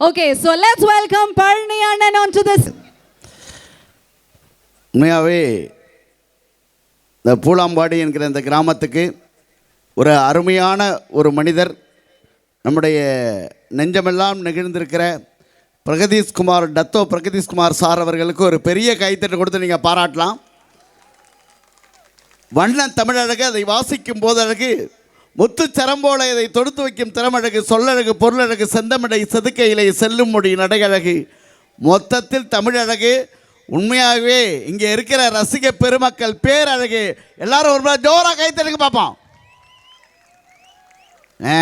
Okay so let's welcome Palani அண்ணன் on to this உண்மையாகவே இந்த பூலாம்பாடி என்கிற இந்த கிராமத்துக்கு ஒரு அருமையான ஒரு மனிதர் நம்முடைய நெஞ்சமெல்லாம் நெகிழ்ந்திருக்கிற பிரகதீஷ்குமார் டத்தோ பிரகதீஷ்குமார் சார் அவர்களுக்கு ஒரு பெரிய கைத்தட்டு கொடுத்து நீங்கள் பாராட்டலாம். வண்ண தமிழழகு அதை வாசிக்கும் போதழகு முத்து சரம்போல இதை தொடுத்து வைக்கும் திறமழகு சொல்லழகு பொருளழகு செந்தமிழை செதுக்கையிலே செல்லும் மொழி நடையழகு. மொத்தத்தில் தமிழழகு. உண்மையாகவே இங்கே இருக்கிற ரசிக பெருமக்கள் பேரழகு. எல்லாரும் ஒரு ஜோராக ஜோரா கைத்தடுங்க பார்ப்போம் ஆ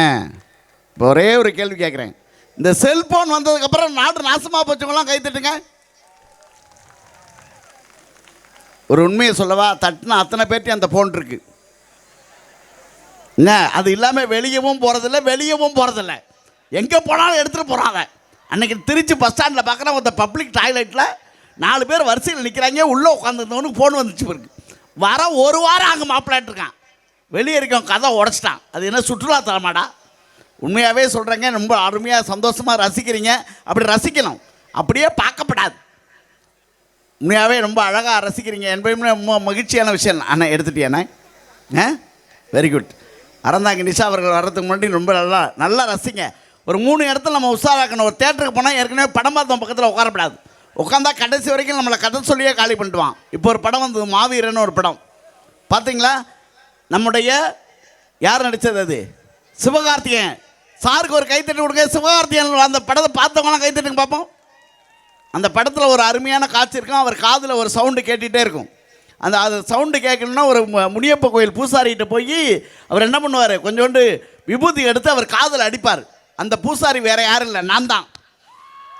இப்போ ஒரே ஒரு கேள்வி கேட்குறேன் இந்த செல்ஃபோன் வந்ததுக்கப்புறம் நாடு நாசமாக போச்சவங்களாம் கைத்தட்டுங்க ஒரு உண்மையை சொல்லவா? தட்டினா அத்தனை பேர்ட்டையும் அந்த ஃபோன் இருக்குது என்ன அது இல்லாமல் வெளியவும் போகிறதில்ல வெளியவும் போகிறதில்ல எங்கே போனாலும் எடுத்துகிட்டு போகிறாங்க அன்றைக்கி திருச்சி பஸ் ஸ்டாண்டில் பார்க்குறேன் ஒருத்த பப்ளிக் டாய்லெட்டில் நாலு பேர் வரிசையில் நிற்கிறாங்க உள்ளே உட்காந்துருந்தவனுக்கு ஃபோன் வந்துச்சு பிறகு. வர ஒரு வாரம் அங்கே மாப்பிள்ளாட்டிருக்கான் வெளியே இருக்கவன் கதை உடச்சிட்டான். அது என்ன சுற்றுலா தரமாடா உண்மையாகவே சொல்கிறேங்க ரொம்ப அருமையாக சந்தோஷமாக ரசிக்கிறீங்க. அப்படி ரசிக்கணும். அப்படியே பார்க்கப்படாது. உண்மையாகவே ரொம்ப அழகாக ரசிக்கிறீங்க. என்பதுமே ரொம்ப மகிழ்ச்சியான விஷயம். அண்ணா எடுத்துட்டியாண்ணே ஆ? வெரி குட் அறந்தாங்க நிஷா அவர்கள் வர்றதுக்கு முன்னாடி ரொம்ப நல்லா நல்லா ரசிங்க. ஒரு மூணு இடத்துல நம்ம உஷாராக்கணும் ஒரு தேட்டருக்கு போனால் ஏற்கனவே படம் பார்த்தோம் பக்கத்தில் உட்காரப்படாது. உட்காந்தா கடைசி வரைக்கும் நம்மளை கதை சொல்லியே காலி பண்ணிட்டுவான் இப்போ ஒரு படம் வந்தது மாவீரன் ஒரு படம். பார்த்தீங்களா நம்முடைய யார் நடித்தது அது? சிவகார்த்திகேயன். சாருக்கு ஒரு கைத்தட்டி கொடுங்க. சிவகார்த்திகேயன் அந்த படத்தை பார்த்தவங்களாம் கைத்தட்டுங்க பார்ப்போம். அந்த படத்தில் ஒரு அருமையான காட்சி இருக்கும். அவர் காதில் ஒரு சவுண்டு கேட்டுகிட்டே இருக்கும். அந்த அது சவுண்டு கேட்கணுன்னா ஒரு முனியப்ப கோயில் பூசாரிகிட்ட போய் அவர் என்ன பண்ணுவார்? கொஞ்சோண்டு விபூதி எடுத்து அவர் காதில் அடிப்பார். அந்த பூசாரி வேற யாரும் இல்லை நான் தான்.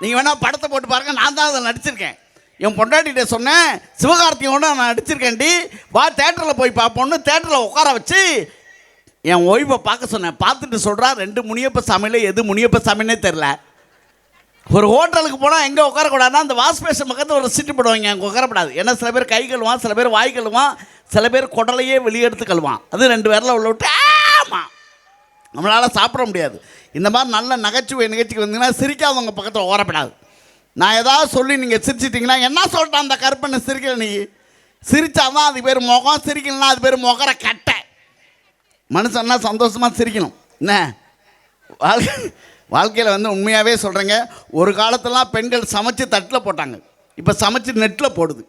நீங்கள் வேணால் படத்தை போட்டு பாருங்கள் நான் தான் அதில் நடிச்சிருக்கேன். என் பொண்டாட்டிகிட்ட சொன்னேன் சிவகார்த்தியோட நான் நடிச்சிருக்கேன்டி வா தேட்டரில் போய் பார்ப்போன்னு தேட்டரில் உட்கார வச்சு என் ஓய்வை பார்க்க சொன்னேன். பார்த்துட்டு சொல்கிறா ரெண்டு முனியப்ப சாமியில் எது முனியப்ப சாமின்னே தெரில ஒரு ஹோட்டலுக்கு போனால் எங்கே உட்காரக்கூடாதுன்னா அந்த வாஷ் பேஷன் பக்கத்தில் ஒரு சீட்டு போடுவாங்க. அங்கே உட்காரப்படாது. ஏன்னா சில பேர் கை கழுவான் சில பேர் வாய் கழுவான் சில பேர் குடலையே வெளியே எடுத்து கழுவான். அது ரெண்டு பேரில் உள்ள விட்டு ஆமாம் நம்மளால் சாப்பிட முடியாது. இந்த மாதிரி நல்ல நகைச்சுவை நிகழ்ச்சிக்கு வந்தீங்கன்னா சிரிக்காதவங்க பக்கத்தில் ஓரப்படாது நான் ஏதாவது சொல்லி நீங்கள் சிரிச்சிட்டிங்கன்னா என்ன சொல்லிட்டான் அந்த கருப்பனை சிரிக்கல நீ? சிரிச்சாதான் அது பேர் முகம் சிரிக்கலன்னா அது பேர் முகர கட்டை. மனுஷன்னா சந்தோஷமாக சிரிக்கணும். என்ன? வாழ்க்கை வாழ்க்கையில் வந்து உண்மையாகவே சொல்கிறேங்க ஒரு காலத்தெல்லாம் பெண்கள் சமைச்சு தட்டில் போட்டாங்க. இப்போ சமைச்சு நெட்டில் போடுது.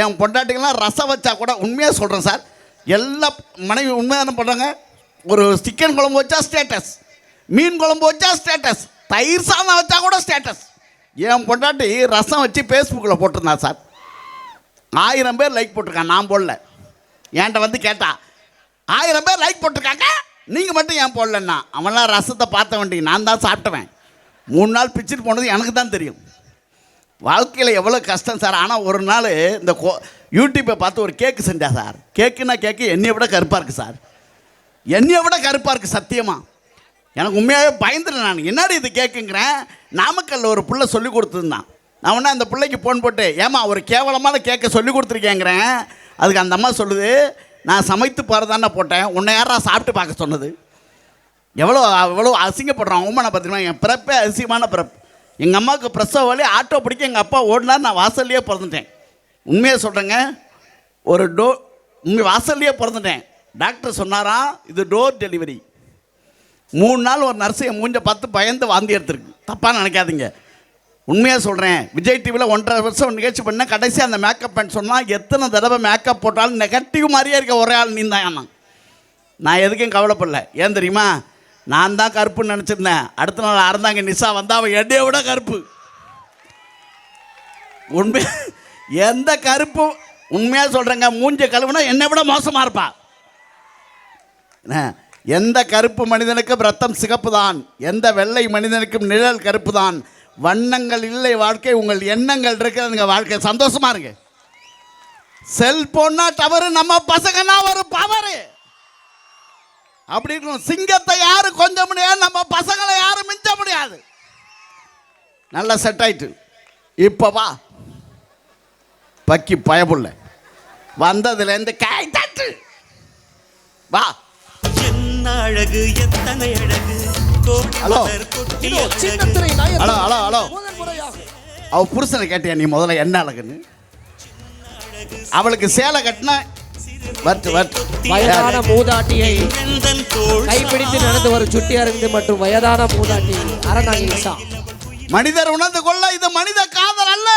என் பொண்டாட்டிங்கெல்லாம் ரசம் வச்சா கூட உண்மையாக சொல்கிறேன் சார் எல்லா மனைவி உண்மையாக என்ன பண்ணுறாங்க ஒரு சிக்கன் குழம்பு வச்சா ஸ்டேட்டஸ் மீன் குழம்பு வச்சா ஸ்டேட்டஸ் தயிர் சாதம் வச்சா கூட ஸ்டேட்டஸ் என் பொண்டாட்டி ரசம் வச்சு ஃபேஸ்புக்கில் போட்டிருந்தா சார். ஆயிரம் பேர் லைக் போட்டிருக்கான் நான் போடல. என்கிட்ட வந்து கேட்டா ஆயிரம் பேர் லைக் போட்டிருக்காங்க? நீங்கள் மட்டும் ஏன் போடலன்னா? அவன்லாம் ரசத்தை பார்த்த வேண்டிய நான் தான் சாப்பிட்டவன். மூணு நாள் பிச்சுட்டு போனது எனக்கு தான் தெரியும். வாழ்க்கையில் எவ்வளோ கஷ்டம் சார் ஆனால் ஒரு நாள் இந்த கோ யூடியூப்பை பார்த்து ஒரு கேக்கு செஞ்சா சார். கேக்குன்னா கேக்கு என்னையை விட கருப்பாக இருக்குது சார். என்னையை விட கருப்பாக இருக்குது சத்தியமாக எனக்கு உண்மையாகவே பயந்துட்டேன் நான். என்னடி இது கேட்குங்கிறேன் நாமக்கல்ல ஒரு பிள்ளை சொல்லி கொடுத்துருந்தான். நான் உடனே அந்த பிள்ளைக்கு ஃபோன் போட்டு ஏமா ஒரு கேவலமான கேக்கை சொல்லி கொடுத்துருக்கேங்கிறேன் அதுக்கு அந்த அம்மா சொல்லுது நான் சமைத்து போகிறதானே போட்டேன். உன்னை யாரா சாப்பிட்டு பார்க்க சொன்னது? எவ்வளோ எவ்வளோ அசிங்கப்படுறான் அவமான பார்த்தீங்கன்னா என் பிறப்பே அதிசயமான பிறப்பு. எங்கள் அம்மாவுக்கு பிரசவ வழி ஆட்டோ பிடிக்க எங்கள் அப்பா ஓடினார் நான் வாசல்லையே பிறந்துட்டேன். உண்மையாக சொல்கிறேங்க ஒரு டோ உங்கள் வாசல்லையே பிறந்துட்டேன். டாக்டர் சொன்னாராம் இது டோர் டெலிவரி மூணு நாள் ஒரு நர்ஸை மூஞ்ச பார்த்து பயந்து வாந்தி எடுத்துருக்கு. தப்பாக நினைக்காதீங்க. உண்மையாக சொல்கிறேன் விஜய் டிவியில் ஒன்றரை வருஷம் நிகழ்ச்சி பண்ண கடைசி அந்த மேக்கப் பண்ண சொன்னால் எத்தனை தடவை மேக்கப் போட்டாலும் நெகட்டிவ் மாதிரியே இருக்க ஒரே ஆள் நீ தான் நான் எதுக்கும் கவலைப்படல. ஏன் தெரியுமா? நான் தான் கருப்புன்னு நினச்சிருந்தேன். அடுத்த நாள் அறந்தாங்க நிஷா வந்தால் அவன் எடையை விட கருப்பு. உண்மை எந்த கருப்பு உண்மையாக சொல்கிறேங்க மூஞ்ச கழுவுனா என்னை விட மோசமாக இருப்பா. என்ன? எந்த கருப்பு மனிதனுக்கும் ரத்தம் சிகப்பு தான் எந்த வெள்ளை மனிதனுக்கும் நிழல் கருப்பு தான் வண்ணங்கள் இல்லை வாழ்க்கை உங்கள் எண்ணங்கள் இருக்கிறதுங்க வாழ்க்கை. சந்தோஷமா இருங்க. செல்போன்னா டவரு நம்ம பசங்கன்னா ஒரு பவரு அப்படி இருக்கணும் சிங்கத்தை யாரும் கொஞ்ச முடியாது நம்ம பசங்களை யாரும் மிஞ்ச முடியாது. நல்லா செட் ஆயிட்டு. இப்போ வா. பக்கி பயப்புள்ள வந்ததுலேருந்து காய் தட்டு. வா. என்ன அழகு எத்தனை அழகு? ஹலோ. அவ புருஷனை கேட்டியா நீ முதல்ல என்ன அழகுன்னு? அவளுக்கு சேலை கட்டினா வட்டு வட்டு வயதான மூதாட்டியை கைப்பிடித்து நடந்து வரும் சுட்டி அரவிந்து மற்றும் வயதான மூதாட்டி அரணாகி உஷா மனிதர் உணர்ந்து கொள்ள இது மனித காதல் அல்ல.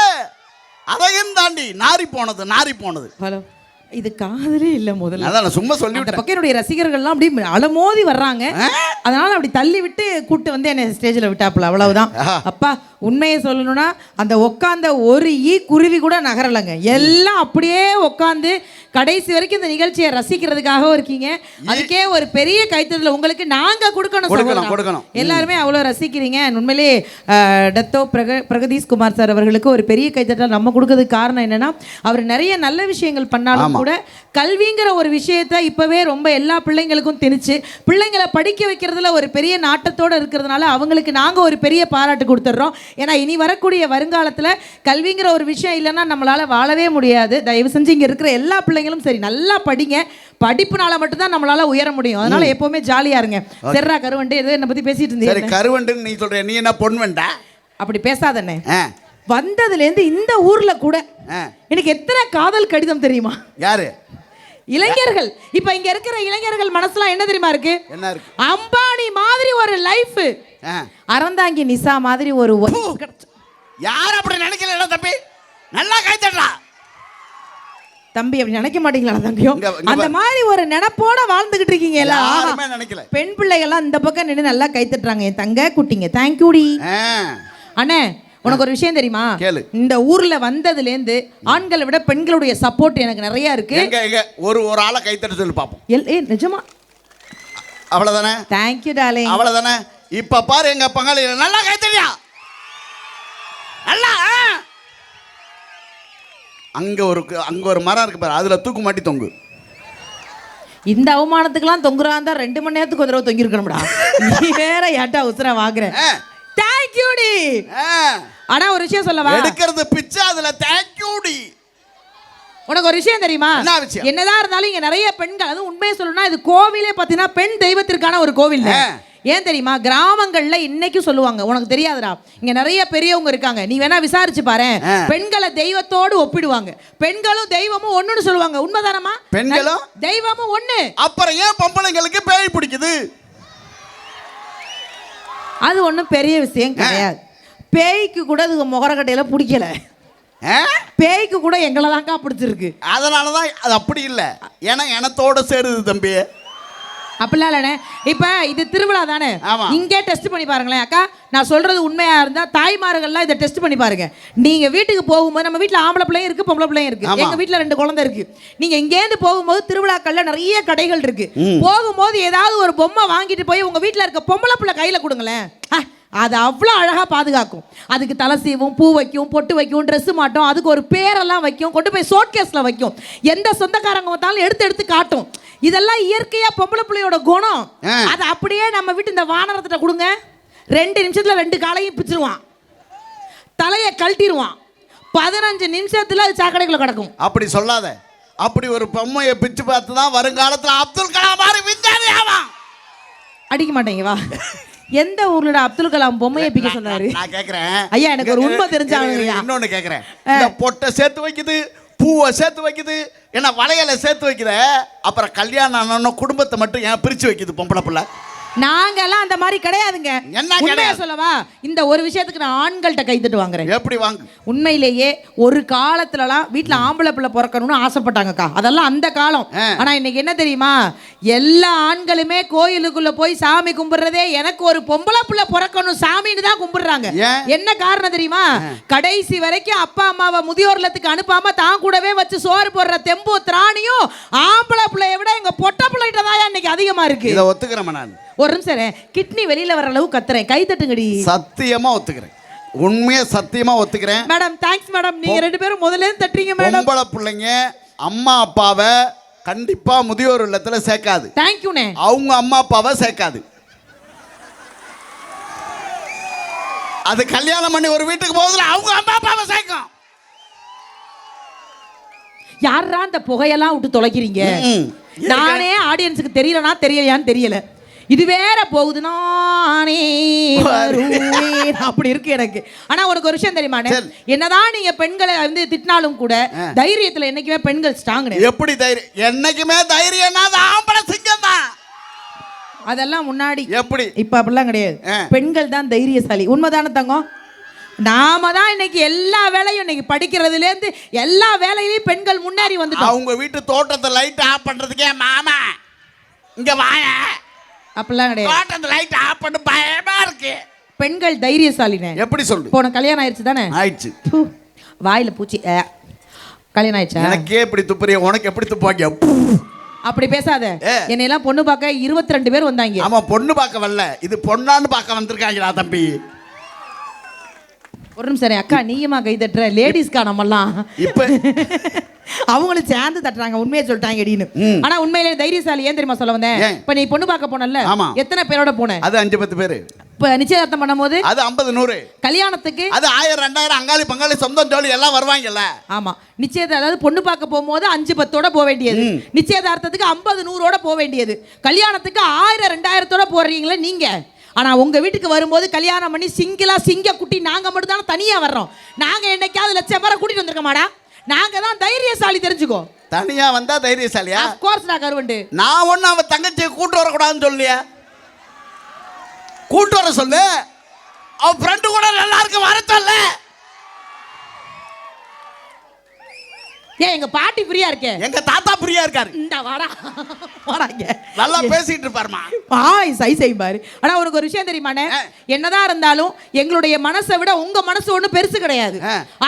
அதையும் தாண்டி நாரி போனது நாரி போனது. ஹலோ. இது காதலே இல்ல முதல்ல. அதான் நான் சும்மா அந்த சொல்லிவிட்டேன். பக்கம் என்னுடைய ரசிகர்கள்லாம் அப்படி அலமோதி வர்றாங்க. அதனால அப்படி தள்ளி விட்டு கூட்டு வந்து என்னை ஸ்டேஜில் விட்டாப்புல. அவ்வளவுதான். அப்பா உண்மையை சொல்லணும்னா அந்த உட்காந்த ஒரு ஈ குருவி கூட நகரலைங்க. எல்லாம் அப்படியே உட்காந்து கடைசி வரைக்கும் இந்த நிகழ்ச்சியை ரசிக்கிறதுக்காக இருக்கீங்க. அதுக்கே ஒரு பெரிய கைத்தறல உங்களுக்கு நாங்க கொடுக்கணும் கொடுக்கணும். எல்லாருமே அவ்வளோ ரசிக்கிறீங்க. உண்மையிலே டத்தோ பிரக பிரகதீஷ் குமார் சார் அவர்களுக்கு ஒரு பெரிய கைத்தட்டல் நம்ம கொடுக்கறதுக்கு காரணம் என்னன்னா அவர் நிறைய நல்ல விஷயங்கள் பண்ணாலும் கூட கல்விங்கிற ஒரு விஷயத்தை இப்பவே ரொம்ப எல்லா பிள்ளைங்களுக்கும் திணிச்சு பிள்ளைங்களை படிக்க வைக்கிறதுல ஒரு பெரிய நாட்டத்தோட இருக்கிறதுனால அவங்களுக்கு நாங்க ஒரு பெரிய பாராட்டு கொடுத்துட்றோம். ஏன்னா இனி வரக்கூடிய வருங்காலத்துல கல்விங்கிற ஒரு விஷயம் இல்லைன்னா நம்மளால வாழவே முடியாது. தயவு செஞ்சு இங்க இருக்கிற எல்லா பிள்ளைங்களும் சரி நல்லா படிங்க. படிப்புனால மட்டும்தான் நம்மளால உயர முடியும். அதனால எப்பவுமே ஜாலியா இருங்க. செர்ரா கருவண்டு ஏதோ என்னை பத்தி பேசிட்டு இருந்தீங்க கருவண்டுன்னு நீ சொல்ற நீ என்ன பொன் வேண்டா அப்படி பேசாதண்ணே. வந்ததுலேருந்து இந்த ஊர்ல கூட. எனக்கு எத்தனை காதல் கடிதம் தெரியுமா? யாரு? இளைஞர்கள். இப்ப இங்க இருக்கிற இளைஞர்கள் மனசுலாம் என்ன தெரியுமா இருக்கு? என்ன இருக்கு? அம்பானி மாதிரி ஒரு லைஃப் அறந்தாங்கி நிசா மாதிரி ஒரு யார் அப்படி நினைக்கல தம்பி? நல்லா கை தட்டா தம்பி அப்படி நினைக்க மாட்டீங்களா இங்க அந்த. மாதிரி ஒரு நினைப்போட வாழ்ந்துகிட்டு இருக்கீங்க எல்லாம் நினைக்கல. பெண் பிள்ளைகள்லாம் இந்த பக்கம் நின்று நல்லா கை தட்டுறாங்க. என் தங்க குட்டிங்க. தேங்க்யூடி அண்ணே உனக்கு ஒரு விஷயம் தெரியுமா? கேளு. இந்த ஊர்ல வந்ததுலேருந்து ஆண்களை விட பெண்களுடைய சப்போர்ட் எனக்கு நிறைய இருக்கு. ஒரு ஒரு ஆளை கை தட்ட சொல்லி பார்ப்போம் ஏ நிஜமா? அவ்வளவுதானே? தேங்க்யூ டாலிங் அவ்வளவுதானே? இப்ப பாரு எங்க பங்காளி நல்லா கை தட்டியா நல்லா. அங்க ஒரு அங்க ஒரு மரம் இருக்கு பாரு அதுல தூக்கு மாட்டி தொங்கு. இந்த அவமானத்துக்குலாம் தொங்குறான் தான் ரெண்டு மணி நேரத்துக்கு ஒரு தடவை தொங்கிருக்கணும்டா நீ வேற ஏட்டா உசுரா வாங்குற? ஆ. தேங்க்யூ டி ஆ. ஆனா ஒரு விஷயம் சொல்லவா எடுக்கிறது பிச்சை அதுல தேங்க்யூடி உனக்கு ஒரு விஷயம் தெரியுமா? என்னதான் இருந்தாலும் இங்க நிறைய பெண்கள் அதுவும் உண்மையை சொல்லணும்னா இது கோவிலே பார்த்தீங்கன்னா பெண் தெய்வத்திற்கான ஒரு கோவில். ஏன் தெரியுமா கிராமங்கள்ல இன்னைக்கும் சொல்லுவாங்க உனக்கு தெரியாதுடா இங்க நிறைய பெரியவங்க இருக்காங்க நீ வேணா விசாரிச்சு பாரு. பெண்களை தெய்வத்தோடு ஒப்பிடுவாங்க பெண்களும் தெய்வமும் ஒண்ணுன்னு சொல்லுவாங்க உண்மைதானமா பெண்களும்? தெய்வமும் ஒண்ணு அப்புறம் ஏன் பொம்பளைங்களுக்கு பேய் பிடிக்குது அது ஒண்ணும் பெரிய விஷயம் கிடையாது. பேய்க்கு கூட அது முகரக்கட்டையில பிடிக்கல? பேய்க்கு கூட எங்களை தான்க்கா பிடிச்சிருக்கு. அதனால தான் அது அப்படி இல்லை. ஏன்னா எனத்தோட சேருது தம்பி. அப்படிலாம் இல்லைண்ணே. இப்போ இது திருவிழா தானே. இங்கே டெஸ்ட் பண்ணி பாருங்களேன் அக்கா. நான் சொல்றது உண்மையா இருந்தா தாய்மார்கள்லாம் இதை டெஸ்ட் பண்ணி பாருங்க. நீங்க வீட்டுக்கு போகும்போது நம்ம வீட்டில் ஆம்பளை பிள்ளையும் இருக்கு பொம்பளை பிள்ளையும் இருக்கு. ஆமா. எங்க வீட்டில் ரெண்டு குழந்தை இருக்கு. நீங்க இங்கேருந்து போகும்போது திருவிழாக்கள்ல நிறைய கடைகள் இருக்கு. போகும்போது ஏதாவது ஒரு பொம்மை வாங்கிட்டு போய் உங்க வீட்டில் இருக்க பொம்பளை பிள்ளை கையில கொடுங்களேன். அது அவ்வளோ அழகா பாதுகாக்கும். அதுக்கு தலை சீவும் பூ வைக்கும் பொட்டு வைக்கும் Dress மாட்டும். அதுக்கு ஒரு பேரெல்லாம் வைக்கும் கொண்டு போய் சோட்கேஸில் வைக்கும். எந்த சொந்தக்காரங்க வந்தாலும் எடுத்து எடுத்து காட்டும். இதெல்லாம் இயற்கையா பொம்பளை பிள்ளையோட குணம். அது அப்படியே நம்ம வீட்டு இந்த வானரத்திட்ட கொடுங்க. ரெண்டு நிமிஷத்துல ரெண்டு காலையும் பிச்சிருவான். தலையை கழட்டிடுவான் பதினஞ்சு நிமிஷத்துல அது சாக்கடைக்குள்ள கிடக்கும். அப்படி சொல்லாத. அப்படி ஒரு பொம்மையை பிச்சு பார்த்து தான் வருங்காலத்தில் அப்துல் கலாம் மாதிரி விஞ்ஞானி ஆவான். அடிக்க மாட்டேங்க வா. எந்த ஊர்லடா அப்துல் கலாம் பொம்மையை பிக்க சொன்னாரு? நான் கேட்குறேன் ஐயா, எனக்கு ஒரு உண்மை தெரிஞ்சாகணுங்கய்யா. இன்னொன்று கேட்குறேன் இந்த பொட்டை சேர்த்து வைக்குது. பூவை சேர்த்து வைக்குது. என்ன வளையலை சேர்த்து வைக்குத? அப்புறம் கல்யாணம் ஆனோன்னு குடும்பத்தை மட்டும் ஏன் பிரித்து வைக்குது பொம்பளை பிள்ளை? நாங்கெல்லாம் அந்த மாதிரி கிடையாதுங்க. என்ன உண்மையா கிடையாது? சொல்லவா? இந்த ஒரு விஷயத்துக்கு நான் ஆண்கள்கிட்ட கைத்தட்டு வாங்குறேன். எப்படி வாங்கு? உண்மையிலேயே ஒரு காலத்துலலாம் வீட்டில் ஆம்பளை பிள்ளை பிறக்கணும்னு ஆசைப்பட்டாங்கக்கா. அதெல்லாம் அந்த காலம். ஆ. ஆனா இன்னைக்கு என்ன தெரியுமா? எல்லா ஆண்களுமே கோயிலுக்குள்ள போய் சாமி கும்பிடுறதே எனக்கு ஒரு பொம்பளை பிள்ளை பிறக்கணும் சாமின்னு தான் கும்பிடுறாங்க? என்ன காரணம் தெரியுமா? கடைசி வரைக்கும் அப்பா அம்மாவை முதியோர் இல்லத்துக்கு அனுப்பாம தான் கூடவே வச்சு சோறு போடுற தெம்பு திராணியும் ஆம்பளை பிள்ளைய விட எங்க பொட்டை பிள்ளைகிட்ட தான் இன்னைக்கு அதிகமா இருக்கு? இதை ஒத்துக்கிறேன் நான். ஒரு நிமிஷம். கிட்னி வெளியில வர அளவு கத்துறேன். கை தட்டுங்கடி. சத்தியமா ஒத்துக்கிறேன். உண்மையா சத்தியமா ஒத்துக்கிறேன். Madam thanks madam. நீங்க ரெண்டு பேரும் முதல்ல தட்டுறீங்க மேடம். பொம்பளை பிள்ளைங்க அம்மா அப்பாவை கண்டிப்பா முதியோர் இல்லத்துல சேர்க்காது. தேங்க்யூண்ணே அவங்க அம்மா அப்பாவை சேர்க்காது. அது கல்யாணம் பண்ணி ஒரு வீட்டுக்கு போகுதுல அவங்க அம்மா அப்பாவை சேர்க்கும். யாரா அந்த புகையெல்லாம் விட்டு தொலைக்கிறீங்க. நானே ஆடியன்ஸுக்கு தெரியலனா தெரியலையான்னு தெரியல. இது வேற போகுது நானே. அப்படி இருக்கு எனக்கு. ஆனா உனக்கு ஒரு விஷயம் தெரியுமாண்ணே சரி. என்னதான் நீங்க பெண்களை வந்து திட்டினாலும் கூட தைரியத்துல என்னைக்குமே பெண்கள் ஸ்ட்ராங் எப்படி தைரியம் என்னைக்குமே தைரியம்னா ஆம்பளை சிங்கம் தான். அதெல்லாம் முன்னாடி. எப்படி? இப்ப அப்படிலாம் கிடையாது. பெண்கள் தான் தைரியசாலி. உண்மைதானே தங்கம்? நாம தான் இன்னைக்கு எல்லா வேலையும் இன்னைக்கு படிக்கிறதுல இருந்து எல்லா வேலையிலயும் பெண்கள் முன்னேறி வந்துட்டோம். அவங்க வீட்டு தோட்டத்தை லைட் ஆஃப் பண்றதுக்கே மாமா இங்க வாய அப்படிலாம் கிடையாது. தோட்டத்தை லைட் ஆஃப் பண்ண பயமா இருக்கு. பெண்கள் தைரியசாலினே. எப்படி சொல்லு போன கல்யாணம் ஆயிடுச்சு தானே? ஆயிடுச்சு. வாயில பூச்சி ஏ. கல்யாணம் ஆயிடுச்சா? எனக்கே இப்படி துப்புறிய உனக்கு எப்படி துப்பாங்க அப்படி பேசாத. ஏ. என்னையெல்லாம் பொண்ணு பார்க்க இருபத்தி ரெண்டு பேர் வந்தாங்க. ஆமா பொண்ணு பார்க்க வரல. இது பொண்ணான்னு பார்க்க வந்திருக்காங்களா தம்பி. ஒரு நிமிஷம். அக்கா நீயுமா கை தட்டுற? லேடிஸ்க்கா நம்மலாம் இப்ப அவங்களும் சேர்ந்து தட்டுறாங்க உண்மையை சொல்லிட்டாங்க அப்படின்னு. ஆனா உண்மையிலே தைரியசாலி ஏன் தெரியுமா சொல்ல வந்தேன்? இப்ப நீ பொண்ணு பார்க்க போனல. எத்தனை பேரோட போன? அது அஞ்சு பத்து பேரு. இப்ப நிச்சயதார்த்தம் பண்ணும்போது? அது ஐம்பது நூறு. கல்யாணத்துக்கு? அது ஆயிரம் ரெண்டாயிரம் அங்காளி பங்காளி சொந்தம் ஜோலி எல்லாம் வருவாங்கல்ல. ஆமா. நிச்சயத அதாவது பொண்ணு பார்க்க போகும்போது அஞ்சு பத்தோட போக வேண்டியது. நிச்சயதார்த்தத்துக்கு ஐம்பது நூறோட போக வேண்டியது. கல்யாணத்துக்கு ஆயிரம் ரெண்டாயிரத்தோட போடுறீங்களே நீங்க? ஆனா உங்க வீட்டுக்கு வரும்போது கல்யாணம் பண்ணி சிங்கிளா சிங்க குட்டி நாங்க மட்டும் தானே தனியா வர்றோம். நாங்க என்னைக்காவது லட்சம் பேரை கூட்டிட்டு வந்திருக்க மாடா நாங்க தான் தைரியசாலி தெரிஞ்சுக்கோ. தனியா வந்தா தைரியசாலியா? கோர்ஸ் நான் கருவண்டு. நான் ஒண்ணு அவன் தங்கச்சியை கூட்டு வரக்கூடாதுன்னு சொல்லியா கூட்டு வர சொல்லு. அவன் ஃப்ரெண்டு கூட நல்லா இருக்கு வர ஏன் எங்க பாட்டி ஃப்ரீயா இருக்கே. எங்க தாத்தா பிரியா இருக்காரு. இந்த வாடா. வாடாங்க. நல்லா பேசிட்டு இருப்பாருமா ஆய் சை சை பாரு. ஆனா உனக்கு ஒரு விஷயம் தெரியுமாண்ணே. என்னதான் இருந்தாலும் எங்களுடைய மனசை விட உங்க மனசு ஒண்ணு பெருசு கிடையாது.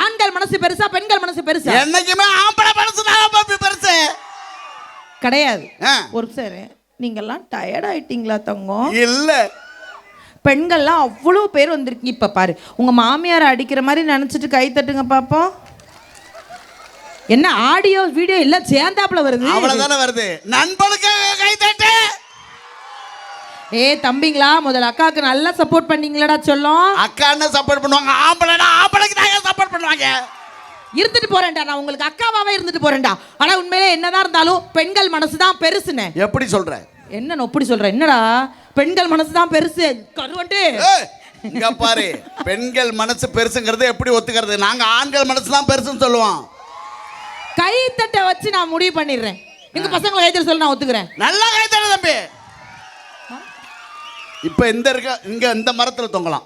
ஆண்கள் மனசு பெருசா பெண்கள் மனசு பெருசா? என்னைக்குமே ஆம்பளை மனசு தான் பாப்பி பெருசு. கிடையாது. ஒரு சார் நீங்கெல்லாம் டயர்ட் ஆயிட்டீங்களா தங்கம் இல்ல. பெண்கள்லாம் அவ்வளோ பேர் வந்திருக்கீங்க. இப்ப பாரு உங்க மாமியார் அடிக்கிற மாதிரி நினைச்சிட்டு கை தட்டுங்க பாப்போம். என்ன ஆடியோ வீடியோ எல்லாம் சேர்ந்தாப்புல வருது? அவ்வளவுதானே வருது. நண்பனுக்கு கை தட்டு. ஏ தம்பிங்களா முதல்ல அக்காவுக்கு நல்லா சப்போர்ட் பண்ணீங்களாடா சொல்லும். அக்கா என்ன சப்போர்ட் பண்ணுவாங்க? ஆம்பளைனா ஆம்பளைக்கு தான் சப்போர்ட் பண்ணுவாங்க? இருந்துட்டு போறேன்டா நான் உங்களுக்கு அக்காவாவே இருந்துட்டு போறேன்டா. ஆனா உண்மையிலே என்னதான் இருந்தாலும் பெண்கள் மனசு தான் பெருசுன்னு. எப்படி சொல்ற? என்ன நான் இப்படி சொல்றேன்? என்னடா? பெண்கள் மனசு தான் பெருசு. கருவண்டு. இங்க பாரு. பெண்கள் மனசு பெருசுங்கிறது எப்படி ஒத்துக்கிறது? நாங்க ஆண்கள் மனசு தான் பெருசுன்னு சொல்லுவோம். கைத்தட்டை வச்சு நான் முடிவு பண்ணிடுறேன். எங்க பசங்களை கைத்தட்ட சொல்ல நான் ஒத்துக்கிறேன். நல்லா கை தட்டு தம்பி இப்ப இந்த இருக்க இங்க இந்த மரத்துல தொங்கலாம்?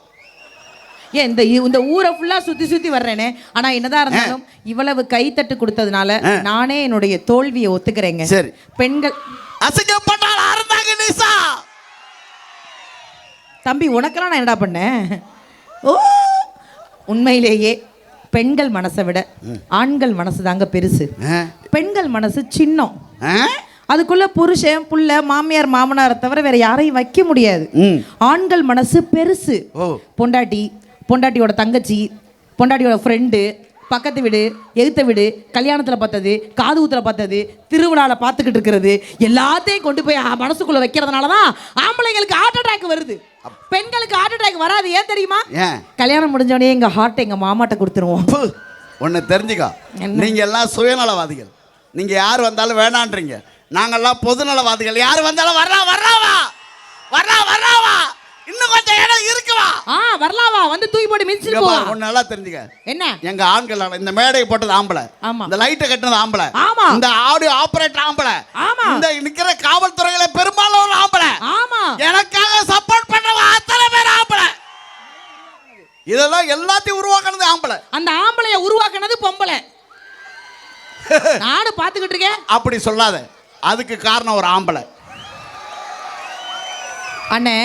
ஏன் இந்த இந்த ஊரை ஃபுல்லா சுத்தி சுத்தி வர்றேனே. ஆனா என்னதான் இருந்தாலும் இவ்வளவு கைத்தட்டு கொடுத்ததுனால நானே என்னுடைய தோல்வியை ஒத்துக்கிறேங்க. சரி. பெண்கள் அசிங்கப்பட்டால் இருந்தாங்க நிசா. தம்பி உனக்கெல்லாம் நான் என்னடா பண்ணேன்? ஓ உண்மையிலேயே பெண்கள் மனசை விட ஆண்கள் மனசு தாங்க பெருசு. பெண்கள் மனசு சின்னம். அதுக்குள்ள புருஷன் புள்ள மாமியார் மாமனாரை தவிர வேற யாரையும் வைக்க முடியாது. ஆண்கள் மனசு பெருசு. பொண்டாட்டி பொண்டாட்டியோட தங்கச்சி பொண்டாட்டியோட ஃப்ரெண்டு பக்கத்து வீடு எகுத்த வீடு கல்யாணத்தில் பார்த்தது காது ஊத்துல பார்த்தது திருவிழாவில் பார்த்துக்கிட்டு இருக்கிறது எல்லாத்தையும் கொண்டு போய் மனசுக்குள்ள வைக்கிறதுனால தான் ஆம்பளைங்களுக்கு ஹார்ட் அட்டாக் வருது. பெண்களுக்கு ஹார்ட் அட்டாக் வராது ஏன் தெரியுமா? கல்யாணம் முடிஞ்சோடனே எங்க ஹார்ட்டை எங்க மாமாட்ட கொடுத்துருவோம். ஒன்று தெரிஞ்சுக்கோ. என்ன? நீங்க எல்லாம் சுயநலவாதிகள். நீங்க யார் வந்தாலும் வேணான்றீங்க. நாங்கெல்லாம் பொதுநலவாதிகள். யார் வந்தாலும் வர்றா வர்றாவா வர்றா வர்றாவா இன்னும் கொஞ்சம் இடம் இருக்குவா ஆ வரலாவா வந்து தூக்கி போட்டு இங்க மிதிச்சிட்டு பாரு, போவா ஒண்ணு நல்லா தெரிஞ்சுக்க. என்ன? எங்க ஆண்கள். இந்த மேடையை போட்டது ஆம்பளை. ஆமா. இந்த லைட்டை கட்டினது ஆம்பளை. ஆமா. இந்த ஆடியோ ஆபரேட்டர் ஆம்பளை. ஆமா. இந்த நிக்கிற காவல்துறையில பெரும்பாலும் ஆம்பளை. ஆமா. எனக்காக சப்போர்ட் பண்ணவங்க அத்தனை பேர் ஆம்பளை. இதெல்லாம் எல்லாத்தையும் உருவாக்குனது ஆம்பளை. அந்த ஆம்பளைய உருவாக்குனது பொம்பளை. நானும் பார்த்துக்கிட்டு இருக்கேன். அப்படி சொல்லாத. அதுக்கு காரணம் ஒரு ஆம்பளை. அண்ணே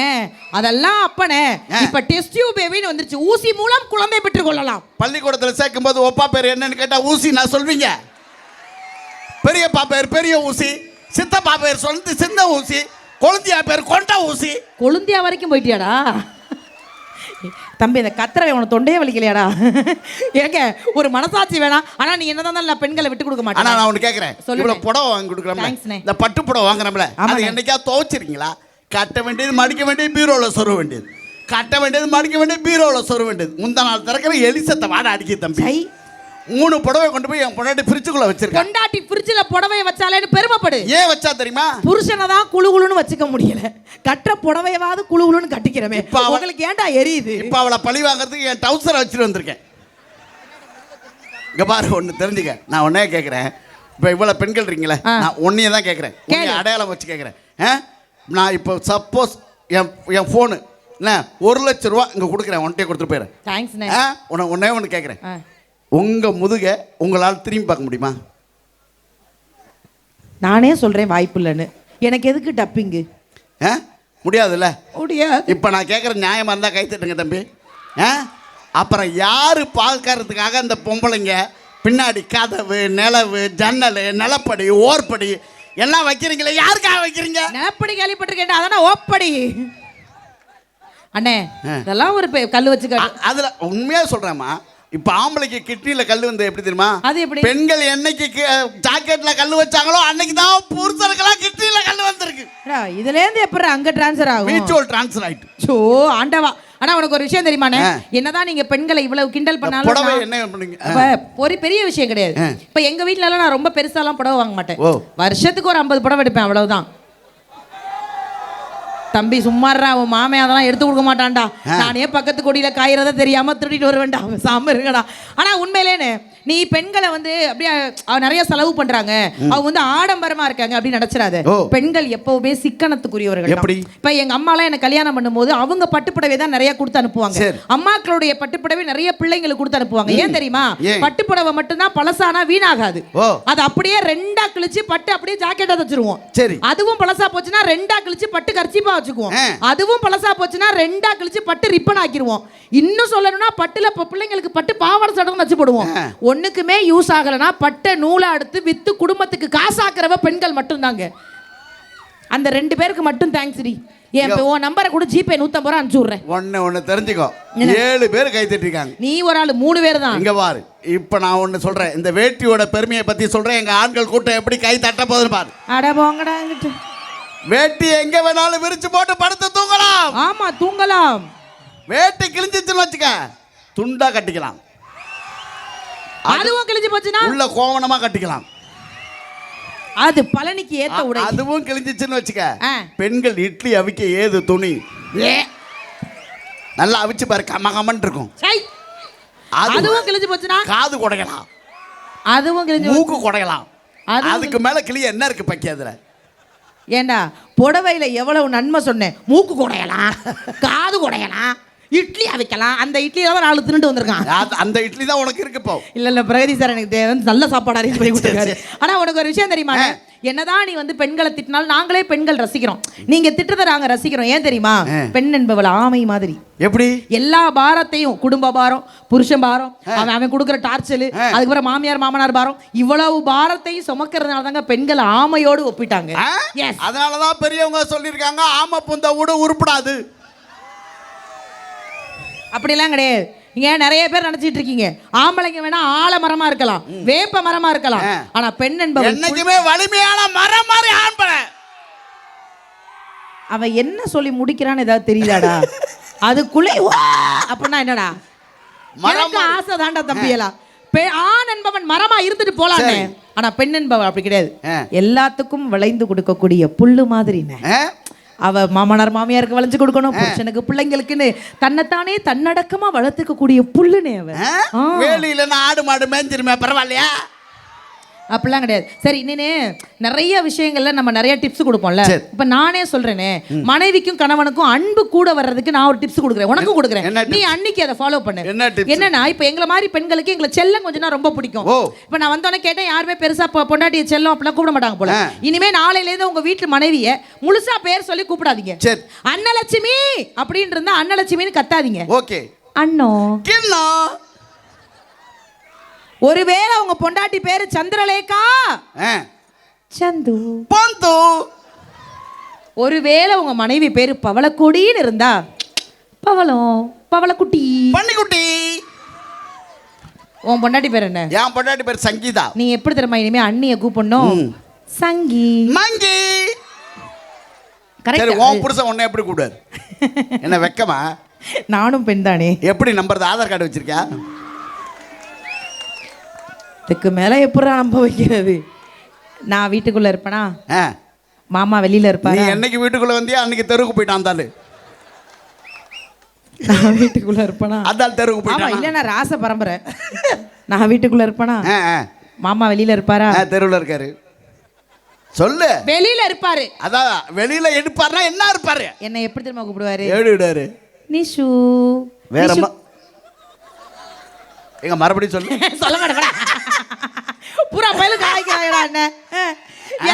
அதெல்லாம் அப்பனே. இப்ப டெஸ்ட் டியூப் பேபின்னு வந்துருச்சு. ஊசி மூலம் குழந்தை பெற்றுக் கொள்ளலாம் பள்ளிக்கூடத்தில் சேர்க்கும்போது ஒப்பா பேர் என்னன்னு கேட்டா ஊசி நான் சொல்வீங்க. பெரியப்பா பேர் பெரிய ஊசி சித்தப்பா பேர் சொந்த சின்ன ஊசி கொழுந்தியா பேர் கொண்ட ஊசி. கொழுந்தியா வரைக்கும் போயிட்டியாடா? தம்பி இந்த கத்திர உன தொண்டையே வலிக்கலையாடா? ஏங்க ஒரு மனசாட்சி வேணாம். ஆனா நீ என்னதான் நான் பெண்களை விட்டு கொடுக்க மாட்டேன். நான் ஒன்று கேட்குறேன். இவ்வளோ புடவை வாங்கி Thanksண்ணே. இந்த பட்டு புடவை வாங்குறோம்ல. அது. என்னைக்கா துவைச்சிருக்கீங்களா? கட்ட வேண்டியது மடிக்க வேண்டியது பீரோவில் சொருக வேண்டியது. கட்ட வேண்டியது மடிக்க வேண்டியது பீரோவில் சொருக வேண்டியது. முந்தா நாள் திறக்கிற எலிசத்தை வாட அடிக்க தம்பி. மூணு புடவை கொண்டு போய் என் பொண்டாட்டி ஃப்ரிட்ஜுக்குள்ள வச்சிருக்கேன் பொண்டாட்டி ஃப்ரிட்ஜில் புடவைய வச்சாலேன்னு பெருமைப்படு? ஏன் வச்சா தெரியுமா? புருஷனை தான் குழு குழுன்னு வச்சுக்க முடியல. கட்டுற புடவையாவது குழு குழுன்னு கட்டிக்கிறமே. இப்ப அவ- உங்களுக்கு ஏன்டா எரியுது? இப்போ அவளை பழி வாங்குறதுக்கு என் டவுசரை வச்சுட்டு வந்திருக்கேன். இங்க பாரு ஒன்று தெரிஞ்சுக்க. நான் ஒன்னே கேட்குறேன் இப்போ இவ்வளோ பெண்கள் இருக்கீங்களே. நான் ஒன்றையே தான் கேட்குறேன். அடையாளம் வச்சு கேட்குறேன் ஆ? நான் இப்போ சப்போஸ் என் என் ஃபோனு என்ன ஒரு லட்ச ரூபா இங்கே கொடுக்குறேன் ஒன்ட்டே கொடுத்துட்டு போயிடுறேன் தேங்க்ஸ்ண்ணே ஆ? உன ஒன்றே ஒன்று கேட்குறேன். உங்கள் முதுகை உங்களால் திரும்பி பார்க்க முடியுமா? நானே சொல்றேன் வாய்ப்பு இல்லைன்னு. எனக்கு எதுக்கு டப்பிங்கு ஆ? முடியாதுல்ல? முடியாது. இப்போ நான் கேட்குற நியாயமாக இருந்தால் கை தட்டுங்க தம்பி. ஆ? அப்புறம் யார் பார்க்கறதுக்காக இந்த பொம்பளைங்க பின்னாடி கதவு நிலவு ஜன்னல் நிலப்படி ஓர்படி எல்லாம் வைக்கிறீங்களே? யாருக்காக வைக்கிறீங்க? நிலப்படி கேள்விப்பட்டிருக்கேன் அதானே ஓப்படி. அண்ணே. இதெல்லாம் ஒரு கல்லு வச்சு அதுல உண்மையா சொல்றேம்மா. இப்ப ஆம்பளைக்கு கிட்னில கல் வந்து எப்படி தெரியுமா? அது எப்படி? பெண்கள் என்னைக்கு ஜாக்கெட்ல கல் வச்சாங்களோ அன்னைக்கு தான் புருஷனுக்கெல்லாம் கிட்னில கல் வந்திருக்கு. இதுல இருந்து எப்படி அங்க டிரான்ஸ்ஃபர் ஆகும்? மியூச்சுவல் டிரான்ஸ்ஃபர் ஆயிட்டு. சோ ஆண்டவா. ஆனா உனக்கு ஒரு விஷயம் தெரியுமாண்ணே. என்னதான் நீங்க பெண்களை இவ்வளவு கிண்டல் பண்ணாலும் ஒரு பெரிய விஷயம் கிடையாது. இப்ப எங்க வீட்ல எல்லாம் நான் ரொம்ப பெருசாலாம் புடவை வாங்க மாட்டேன். வருஷத்துக்கு ஒரு ஐம்பது புடவை எடுப்பேன் அவ்வளவுதான் தம்பி சும்மாறா அவன் மாமே அதெல்லாம் எடுத்து கொடுக்க மாட்டான்டா. நானே பக்கத்து கொடியில காயறத தெரியாம திருடிட்டு வருவேன்டா சாம இருங்கடா. ஆனா உண்மையிலேன்னு நீ பெண்களை வந்து அப்படியே நிறைய செலவு பண்றாங்க. அவங்க வந்து ஆடம்பரமா இருக்காங்க அப்படின்னு நினைச்சிடாத. பெண்கள் எப்பவுமே சிக்கனத்துக்குரியவர்கள்? இப்ப எங்க அம்மாலாம் எனக்கு கல்யாணம் பண்ணும்போது அவங்க பட்டுப்புடவை தான் நிறைய கொடுத்து அனுப்புவாங்க. அம்மாக்களுடைய பட்டுப்புடவை நிறைய பிள்ளைங்களுக்கு கொடுத்து அனுப்புவாங்க. ஏன் தெரியுமா? பட்டுப்புடவை மட்டும்தான் பழசானா வீணாகாது. அது அப்படியே ரெண்டா கிழிச்சு பட்டு அப்படியே ஜாக்கெட்டா தச்சிருவோம் சரி. அதுவும் பழசா போச்சுன்னா ரெண்டா கிழிச்சு பட்டு கர்ச்சிப்பா வச்சுக்குவோம். அதுவும் பழசா போச்சுன்னா ரெண்டா கிழிச்சு பட்டு ரிப்பன் ஆக்கிருவோம். இன்னும் சொல்லணும்னா பட்டுல இப்ப பிள்ளைங்களுக்கு பட்டு பாவாடை சட்டம் வச்சு போடுவோம். ஒண்ணுக்குமே யூஸ் ஆகலைன்னா பட்டை நூலை எடுத்து வித்து குடும்பத்துக்கு காசாக்குறவ பெண்கள் மட்டும்தாங்க. அந்த ரெண்டு பேருக்கு மட்டும் தேங்க்ஸ் டி. என் இப்ப உன் நம்பரை கூட ஜிபே நூத்தம்பது ரூபா அனுப்பிச்சு விடுறேன் ஒன்னு ஒன்னு தெரிஞ்சுக்கோ? ஏழு பேர் கை தட்டிருக்காங்க. நீ ஒரு ஆளு மூணு பேர் தான். இங்க பாரு. இப்ப நான் ஒன்னு சொல்றேன். இந்த வேட்டியோட பெருமையை பத்தி சொல்றேன். எங்க ஆண்கள் கூட்டம் எப்படி கை தட்ட போகுதுன்னு பாரு. அட போங்கடா. வேட்டி எங்க வேணாலும் விரிச்சு போட்டு படுத்து தூங்கலாம். ஆமா தூங்கலாம். வேட்டி கிழிஞ்சிச்சுன்னு வச்சுக்க துண்டா கட்டிக்கலாம். அதுவும் கிழிஞ்சு போச்சுன்னா? உள்ள கோவணமா கட்டிக்கலாம். அது பழனிக்கு ஏத்த உடை. அதுவும் கிழிஞ்சிச்சுன்னு வச்சுக்க. பெண்கள் இட்லி அவிக்க ஏது துணி. நல்லா அவிச்சு பாரு கம கமன் இருக்கும். அதுவும் கிழிஞ்சு போச்சுன்னா? காது குடையலாம். அதுவும் கிழிஞ்சு மூக்கு குடையலாம். அதுக்கு மேல கிளிய என்ன இருக்கு பக்கி அதுல ஏண்டா புடவையில எவ்வளவு நன்மை சொன்னேன்? மூக்கு குடையலாம் காது குடையலாம் இட்லி அவிக்கலாம். அந்த இட்லியில தான் நாலு தின்னுட்டு வந்திருக்கான். அந்த இட்லி தான் உனக்கு இருக்கு இப்போ. இல்ல இல்ல பிரகதி சார் எனக்கு தேவை நல்ல சாப்பாடு அரேஞ்ச் பண்ணி கொடுத்துருக்காரு. ஆனா உனக்கு ஒரு விஷயம் தெரியுமா. என்னதான் நீ வந்து பெண்களை திட்டினாலும் நாங்களே பெண்கள் ரசிக்கிறோம். நீங்க திட்டுறதை நாங்க ரசிக்கிறோம். ஏன் தெரியுமா. பெண் என்பவள் ஆமை மாதிரி. எப்படி? எல்லா பாரத்தையும் குடும்ப பாரம் புருஷன் பாரம் அவன் அவன் கொடுக்குற டார்ச்சல். அதுக்கப்புறம் மாமியார் மாமனார் பாரம் இவ்வளவு பாரத்தையும் சுமக்கிறதுனால தாங்க பெண்கள் ஆமையோடு ஒப்பிட்டாங்க. அதனாலதான் பெரியவங்க சொல்லியிருக்காங்க ஆம புந்த ஊடு உருப்படாது. அப்படிலாம் கிடையாது. நீங்க நிறைய பேர் நினைச்சிட்டு இருக்கீங்க? ஆம்பளைங்க வேணா ஆலமரமா இருக்கலாம் வேப்ப மரமா இருக்கலாம். ஆனா பெண் என்னைக்குமே வலிமையான மரம் மாதிரி ஆண்பட அவன் என்ன சொல்லி முடிக்கிறான்னு ஏதாவது தெரியுதாடா? அதுக்குள்ளே அப்படின்னா என்னடா? மரம் ஆசை தாண்டா தம்பியலா. பெ- ஆண் என்பவன் மரமா இருந்துட்டு போலானே சரி. ஆனா பெண் என்பவன் அப்படி கிடையாது. எல்லாத்துக்கும் விளைந்து கொடுக்கக்கூடிய புல்லு மாதிரினே ஆ? அவ மாமனார் மாமியாருக்கு வளைஞ்சு கொடுக்கணும் புருஷனுக்கு பிள்ளைங்களுக்குன்னு. தன்னைத்தானே தன்னடக்கமா வளர்த்துக்க கூடிய புல்லுனே அவ. வேலியில ஆடு மாடு மேய்ஞ்சிருமே பரவாயில்லையா? அப்படிலாம் கிடையாது. சரி இன்னே நிறைய விஷயங்கள்ல நம்ம நிறைய டிப்ஸ் கொடுப்போம்ல. இப்ப நானே சொல்றேனே மனைவிக்கும் கணவனுக்கும் அன்பு கூட வர்றதுக்கு நான் ஒரு டிப்ஸ் கொடுக்குறேன். உனக்கும் கொடுக்குறேன்? நீ அன்னைக்கு அதை ஃபாலோ பண்ணு? என்னன்னா இப்ப எங்களை மாதிரி பெண்களுக்கு எங்களை செல்லம் கொஞ்சம் ரொம்ப பிடிக்கும். இப்ப நான் வந்தோடனே கேட்டேன் யாருமே பெருசா பொ- பொண்டாட்டிய செல்லம் அப்படிலாம் கூப்பிட மாட்டாங்க போல. இனிமே நாளையில இருந்து உங்க வீட்டு மனைவிய முழுசா பேர் சொல்லி கூப்பிடாதீங்க. அன்னலட்சுமி அப்படின்னு இருந்தா அன்னலட்சுமின்னு கத்தாதீங்க. ஓகே. அண்ணோ. ஒருவேளை உங்க பொண்டாட்டி பேரு சந்திரலேகா. சந்து. பந்து. ஒருவேளை உங்க மனைவி பேரு பவளக்கொடின்னு இருந்தா பவளம் பவளக்குட்டி. பன்னிக்குட்டி. உன் பொண்டாட்டி பேர் என்ன? என் பொண்டாட்டி பேர் சங்கீதா. நீ எப்படி தெரியுமா இனிமே அண்ணிய கூப்பிடணும். சங்கி. மங்கி. சரி கரெக்ட் உன் புருஷன் உன்னை எப்படி கூப்பிடுவாரு? என்ன வெக்கமா? நானும் பெண் தானே. எப்படி நம்புறது? ஆதார் கார்டு வச்சிருக்கியா? இதுக்கு மேல எப்படா நம்ப வைக்கிறது? நான் வீட்டுக்குள்ள இருப்பேனா? ஆ. மாமா வெளியில நீ இருப்பாரா என்னைக்கு வீட்டுக்குள்ள வந்தியா? அன்னைக்கு தெருவுக்கு போயிட்டான் அந்த ஆளு நான் வீட்டுக்குள்ள இருப்பேனா? அந்த ஆள் தெருவுக்கு ஆமா போயிட்டான்? இல்ல நான் ராச பரம்பரை. நான் வீட்டுக்குள்ள இருப்பேனா? ஆ ஆ. மாமா வெளியில இருப்பாரா? ஆ தெருவில் இருக்காரு. சொல்லு. வெளியில இருப்பாரு. அதான் வெளியில எடுப்பாருன்னா என்ன இருப்பாரு? என்னை எப்படி தெரியுமா கூப்பிடுவாரு? ஏடு விடாரு நிஷு. வேற நிஷு. ம- எங்க மறுபடியும் சொல்லு. சொல்ல மாட்டேங்கடா பூரா பயிலும் கலாய்க்கிறாங்கடா என்ன?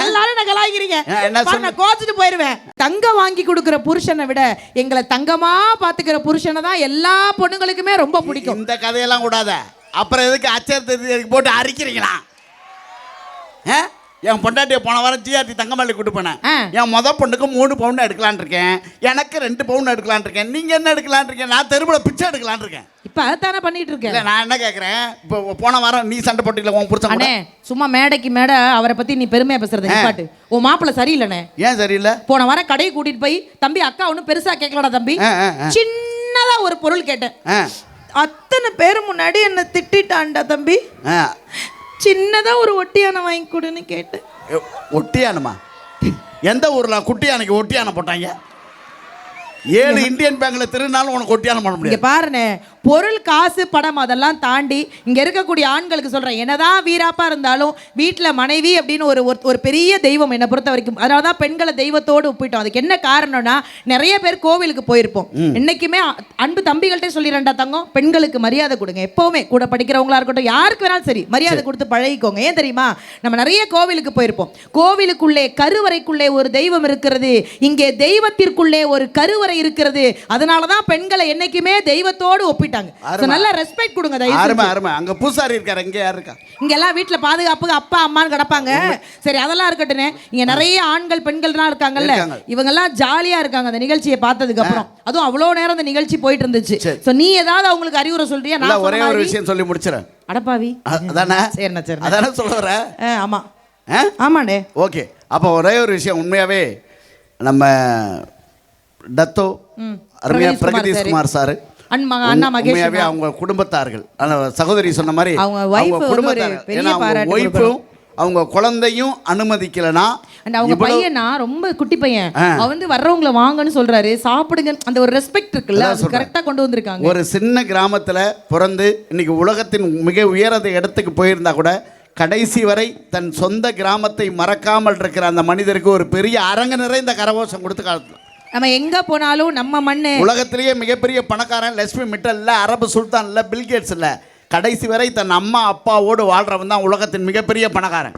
எல்லாரும் என்ன கலாய்க்கிறீங்க? நான் கோச்சிட்டு போயிருவேன். தங்கம் வாங்கி கொடுக்கிற புருஷனை விட எங்களை தங்கமா பாத்துக்கிற புருஷனை தான் எல்லா பொண்ணுங்களுக்குமே ரொம்ப பிடிக்கும். இந்த கதையெல்லாம் கூடாத. அப்புறம் எதுக்கு அச்சரத்தை போட்டு அரிக்கிறீங்களா? என் பொண்டாட்டியை போன வாரம் ஜிஆர்டி தங்கமல்லி கூட்டு போனேன். என் முத பொண்ணுக்கு மூணு பவுன் எடுக்கலான் இருக்கேன். எனக்கு ரெண்டு பவுன் எடுக்கலான் இருக்கேன். நீங்க என்ன எடுக்கலான் இருக்கேன் நான் தெருவில் பிச்சை எடுக்கலான் இருக்கேன். இப்ப அதானே பண்ணிட்டு இருக்கேன். நான் என்ன கேட்குறேன் இப்போ போன வாரம் நீ சண்டை போட்டில உன் புருஷன் சும்மா மேடைக்கு மேடை அவரை பத்தி நீ பெருமையா பேசுறது ஆ. நிப்பாட்டு உன் மாப்பிள்ள சரியில்லைண்ணே. ஏன் சரியில்லை? போன வாரம் கடையை கூட்டிட்டு போய் தம்பி அக்கா ஒன்றும் பெருசா கேட்கலடா தம்பி. சின்னதா ஒரு பொருள் கேட்டேன். அத்தனை பேர் முன்னாடி என்ன திட்டிட்டான்டா தம்பி. சின்னதாக சின்னதா ஒரு ஒட்டியானை வாங்கி கொடுன்னு கேட்டேன். ஒட்டியானமா எந்த ஊர்ல குட்டியானைக்கு ஒட்டியானை போட்டாங்க? ஏழு இந்தியன் பேங்க்ல திருநாளும் உனக்கு ஒட்டியானம் பண்ண முடியாது. பாருண்ணே பொருள் காசு படம் அதெல்லாம் தாண்டி இங்க இருக்கக்கூடிய ஆண்களுக்கு சொல்றேன் என்னதான் வீராப்பா இருந்தாலும் வீட்டுல மனைவி அப்படின்னு ஒரு ஒரு- பெரிய தெய்வம் என்னை பொறுத்த வரைக்கும். அதனாலதான் பெண்களை தெய்வத்தோடு ஒப்பிட்டோம். அதுக்கு என்ன காரணம்னா நிறைய பேர் கோவிலுக்கு போயிருப்போம். என்னைக்குமே அன்பு தம்பிகள்கிட்ட சொல்லிடுறேன்டா தங்கம் பெண்களுக்கு மரியாதை கொடுங்க. எப்பவுமே கூட படிக்கிறவங்களா இருக்கட்டும் யாருக்கு வேணாலும் சரி மரியாதை கொடுத்து பழகிக்கோங்க. ஏன் தெரியுமா? நம்ம நிறைய கோவிலுக்கு போயிருப்போம். கோவிலுக்குள்ளே கருவறைக்குள்ளே ஒரு தெய்வம் இருக்கிறது. இங்கே தெய்வத்திற்குள்ளே ஒரு கருவறை இருக்கிறது. அதனால தான் பெண்களை என்னைக்குமே தெய்வத்தோடு ஒப்பிட்டாங்க. நல்ல ரெஸ்பெக்ட் கொடுங்க அருமை. அருமை அங்க பூசாரி இருக்காரு இங்க யார் இருக்கா? இங்க எல்லாம் வீட்டுல பாதுகாப்புக்கு அப்பா அம்மான்னு கிடப்பாங்க. சரி அதெல்லாம் இருக்கட்டுனே இங்க நிறைய ஆண்கள் பெண்கள்லாம் இருக்காங்கல்ல. இருக்காங்க. இவங்க எல்லாம் ஜாலியா இருக்காங்க அந்த நிகழ்ச்சியை பார்த்ததுக்கு அப்புறம் அதுவும் அவ்வளவு நேரம் அந்த நிகழ்ச்சி போயிட்டு இருந்துச்சு சரி. சோ நீ ஏதாவது அவங்களுக்கு அறிவுரை சொல்றியா? நான் ஒரே ஒரு? விஷயம் சொல்லி முடிச்சிடறேன் அடப்பாவி அதானே? சரிண்ணா சரிண்ணா. அதானே சொல்ல வர ஆமா. ஆ? ஆமாண்ணே. ஓகே. அப்போ ஒரே ஒரு விஷயம் உண்மையாவே நம்ம டத்தோ. அருமையா பிரகதீஷ் குமார் சார். உண்மையாவே. அவங்க குடும்பத்தார்கள் சகோதரி சொன்ன மாதிரி அவங்க ஏன்னா அவங்க குழந்தையும் அனுமதிக்கலனா அண்ட் அவங்க பையனா ரொம்ப குட்டி பையன். அவன் வந்து வர்றவங்கள வாங்கன்னு சொல்றாரு சாப்பிடுங்க அந்த ஒரு ரெஸ்பெக்ட் இருக்குல்ல அது. கரெக்டா கொண்டு வந்திருக்காங்க ஒரு சின்ன கிராமத்துல பிறந்து இன்னைக்கு உலகத்தின் மிக உயரத இடத்துக்கு போயிருந்தா கூட கடைசி வரை தன் சொந்த கிராமத்தை மறக்காமல் இருக்கிற அந்த மனிதருக்கு ஒரு பெரிய அரங்கு நிறைந்த கரகோஷம் கொடுத்து காலத்துல நம்ம எங்க போனாலும் நம்ம மண்ணு. உலகத்திலேயே மிகப்பெரிய பணக்காரன் லட்சுமி மிட்டல் இல்ல அரபு சுல்தான் இல்ல பில்கேட்ஸ் இல்ல. கடைசி வரை தன் அம்மா அப்பாவோடு வாழ்றவன் தான் உலகத்தின் மிகப்பெரிய பணக்காரன்.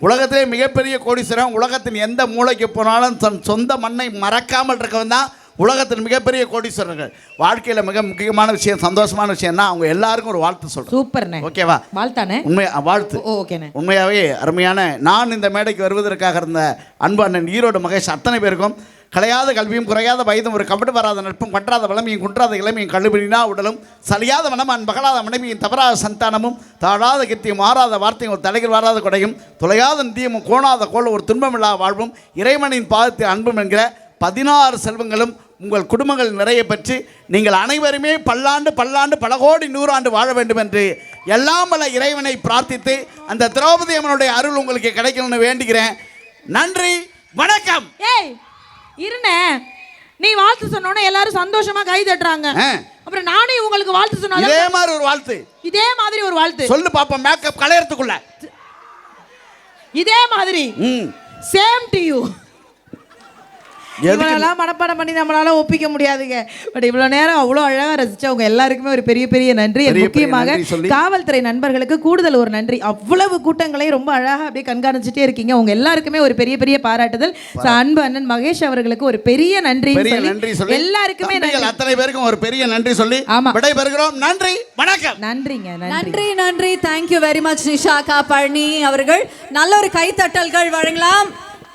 உலகத்திலே மிகப்பெரிய கோடீஸ்வரன் உலகத்தின் எந்த மூலைக்கு போனாலும் தன் சொந்த மண்ணை மறக்காமல் இருக்கவன் தான் உலகத்தின் மிகப்பெரிய கோடீஸ்வரர்கள். வாழ்க்கையில் மிக முக்கியமான விஷயம் சந்தோஷமான விஷயம்னா அவங்க எல்லாருக்கும் ஒரு வாழ்த்து சொல்றேன் சூப்பர்ண்ணே. ஓகேவா? வாழ்த்தானே உண்மை வாழ்த்து. ஓகேண்ணே. உண்மையாகவே அருமையான நான் இந்த மேடைக்கு வருவதற்காக இருந்த அன்பு அண்ணன் ஈரோடு மகேஷ் அத்தனை பேருக்கும் கலையாத கல்வியும் குறையாத வயதும் ஒரு கபடு வராத நட்பும் பற்றாத வளமையும் குன்றாத இளமையும் கழுவினா உடலும் சலியாத மனமான் பகலாத மனைவியும் தவறாத சந்தானமும் தாழாத கத்தியும் மாறாத வார்த்தையும் ஒரு தலைகள் வாராத கொடையும் தொலையாத நிதியமும் கோணாத கோல் ஒரு துன்பமில்லா வாழ்வும் இறைவனின் பாதத்தை அன்பும் என்கிற பதினாறு செல்வங்களும் உங்கள் குடும்பங்கள் நிறைய பெற்று நீங்கள் அனைவருமே பல்லாண்டு பல்லாண்டு பல கோடி நூறாண்டு வாழ வேண்டும் என்று எல்லாம் பல இறைவனை பிரார்த்தித்து அந்த திரௌபதி அம்மனுடைய அருள் உங்களுக்கு கிடைக்கணும்னு வேண்டுகிறேன். நன்றி. வணக்கம். ஏய். இருண்ணே நீ வாழ்த்து சொன்னோன்னே எல்லாரும் சந்தோஷமா கை தட்டுறாங்க. அப்புறம் நானே உங்களுக்கு வாழ்த்து சொன்னாலும் இதே மாதிரி ஒரு வாழ்த்து. இதே மாதிரி ஒரு வாழ்த்து. சொல்லு பாப்போம் மேக்கப் கலையறதுக்குள்ள. இதே மாதிரி. சேம் டு யூ இவ்வளோலாம் மனப்பாடம் பண்ணி நம்மளால ஒப்பிக்க முடியாதுங்க. பட் இவ்வளோ நேரம் அவ்வளோ அழகாக ரசிச்சவங்க எல்லாருக்குமே ஒரு பெரிய பெரிய நன்றி. முக்கியமாக. காவல்துறை நண்பர்களுக்கு கூடுதல் ஒரு நன்றி. அவ்வளவு கூட்டங்களையும் ரொம்ப அழகாக அப்படியே கண்காணிச்சுட்டே இருக்கீங்க. உங்க எல்லாருக்குமே ஒரு பெரிய பெரிய பாராட்டுதல். அன்பு அண்ணன் மகேஷ் அவர்களுக்கு ஒரு பெரிய நன்றி நன்றி சொல்லி எல்லாருக்குமே அத்தனை பேருக்கும் ஒரு பெரிய நன்றி சொல்லி ஆமா. விடைபெறுகிறோம் நன்றி. வணக்கம். நன்றிங்க நன்றி. நன்றி நன்றி. தேங்க்யூ வெரி மச் நிஷாக்கா பழனி அவர்கள். நல்ல ஒரு கைத்தட்டல்கள் வழங்கலாம்.